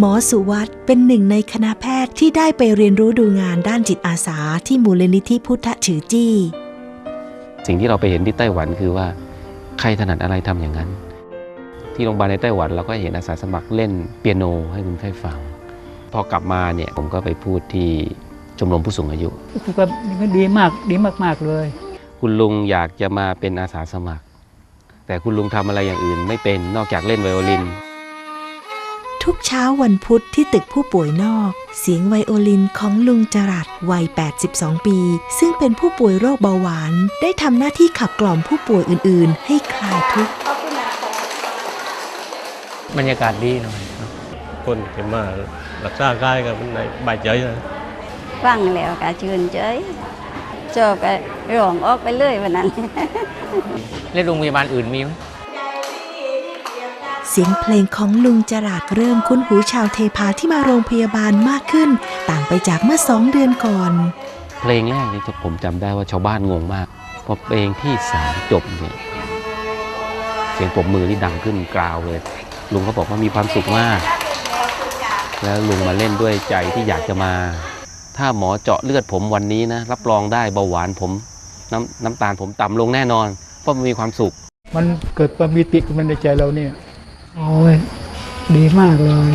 หมอสุวัตเป็นหนึ่งในคณะแพทย์ที่ได้ไปเรียนรู้ดูงานด้านจิตอาสาที่มูลนิธิพุทธฉือจี้ สิ่งที่เราไปเห็นที่ไต้หวันคือว่า ใครถนัดอะไรทำอย่างนั้น ที่โรงพยาบาลในไต้หวันเราก็เห็นอาสาสมัครเล่นเปียโนให้คนไข้ฟัง พอกลับมาเนี่ยผมก็ไปพูดที่ชมรมผู้สูงอายุคือก็ดีมากดีมาก ๆ เลย คุณลุงอยากจะมาเป็นอาสาสมัคร แต่คุณลุงทำอะไรอย่างอื่นไม่เป็นนอกจากเล่นไวโอลิน ทุกเช้าวันพุธที่ตึกผู้ป่วยนอก เสียงไวโอลินของลุงจรัสวัย 82 ปี ซึ่งเป็นผู้ป่วยโรคเบาหวาน ได้ทำหน้าที่ขับกล่อมผู้ป่วยอื่นๆ ให้คลายทุกข์บรรยากาศดีหน่อยเนอะคนที่มารักษากายกับในบายใจนะฟังแล้วก็ชื่นใจชอบก็ร้องออกไปเลยวันนั้น แล้วโรงพยาบาลอื่นมีไหม เสียงเพลงของลุงจรัสเริ่มคุ้นหูชาวเทพาที่มาโรงพยาบาลมากขึ้น ต่างไปจากเมื่อสองเดือนก่อน เพลงแรกนี่ผมจำได้ว่าชาวบ้านงงมากพอเพลงที่สามจบเนี่ยเสียงปรบมือนี่ดังขึ้นกราวเลย ลุงก็บอกว่ามีความสุขมาก แล้วลุงมาเล่นด้วยใจที่อยากจะมา ถ้าหมอเจาะเลือดผมวันนี้นะรับรองได้เบาหวานผมน้ำน้ำตาลผมต่ำลงแน่นอนเพราะมันมีความสุข มันเกิดความมีติขึ้นมาในใจเราเนี่ย โอ้ยดีมากเลย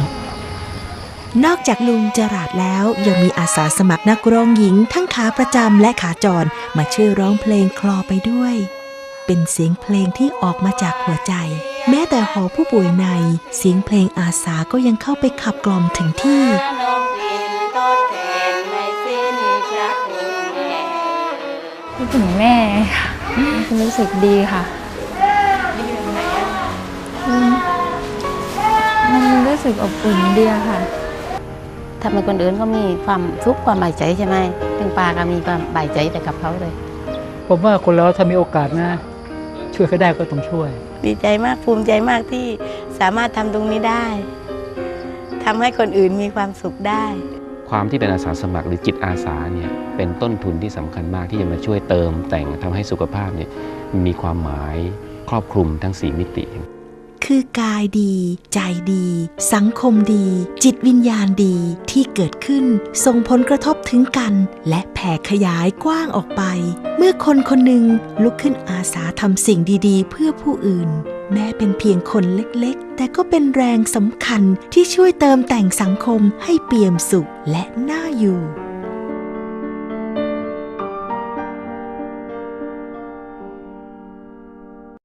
นอกจากลุงจรัสแล้วยังมีอาสาสมัครนักร้องหญิงทั้งขาประจำและขาจรมาช่วยร้องเพลงคลอไปด้วย เป็นเสียงเพลงที่ออกมาจากหัวใจ แม้แต่หอผู้ป่วยใน เสียงเพลงอาสาก็ยังเข้าไปขับกล่อมถึงที่คิดถึงแม่ค่ะรู้สึกดีค่ะอืมมันรู้ สึกอบอุ่นดีอะค่ะทำให้คนอื่นก็มีความทุกข์ความบายใจใช่ไหมถึงปาก็มีความบายใจแต่กับเขาเลย ผมว่าคนเราถ้ามีโอกาสนะ ช่วยเขาได้ก็ต้องช่วย ดีใจมากภูมิใจมากที่สามารถทำตรงนี้ได้ทำให้คนอื่นมีความสุขได้ ความที่เป็นอาสาสมัครหรือจิตอาสาเนี่ยเป็นต้นทุนที่สำคัญมากที่จะมาช่วยเติมแต่งทำให้สุขภาพเนี่ยมีความหมายครอบคลุมทั้ง 4 มิติ คือกายดี ใจดี สังคมดี จิตวิญญาณดีที่เกิดขึ้นส่งผลกระทบถึงกัน และแผ่ขยายกว้างออกไป เมื่อคนคนหนึ่งลุกขึ้นอาสาทำสิ่งดีๆ เพื่อผู้อื่น แม้เป็นเพียงคนเล็กๆ แต่ก็เป็นแรงสำคัญที่ช่วยเติมแต่งสังคมให้เปี่ยมสุขและน่าอยู่